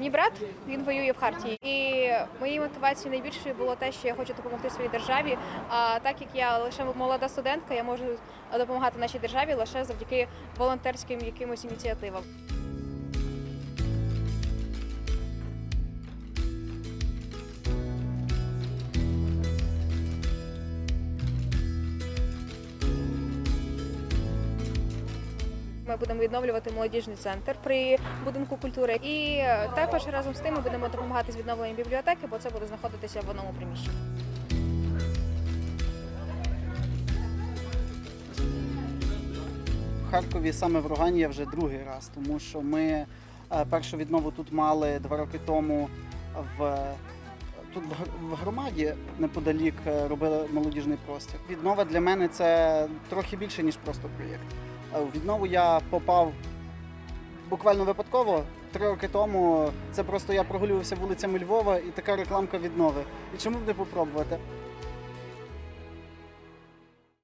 Мій брат він воює в Хартії, і моєю мотивацією найбільшою було те, що я хочу допомогти своїй державі. А так як я лише молода студентка, я можу допомагати нашій державі лише завдяки волонтерським якимось ініціативам. Ми будемо відновлювати молодіжний центр при будинку культури, і е, також разом з тим ми будемо допомагати з відновленням бібліотеки, бо це буде знаходитися в одному приміщенні. В Харкові саме в Рогані я вже другий раз, тому що ми е, першу віднову тут мали два роки тому в тут в громаді неподалік е, робили молодіжний простір. Віднова для мене це трохи більше ніж просто проєкт. Е, віднову я попав буквально випадково. Три роки тому це просто я прогулювався вулицями Львова і така рекламка віднови. І чому б не попробувати?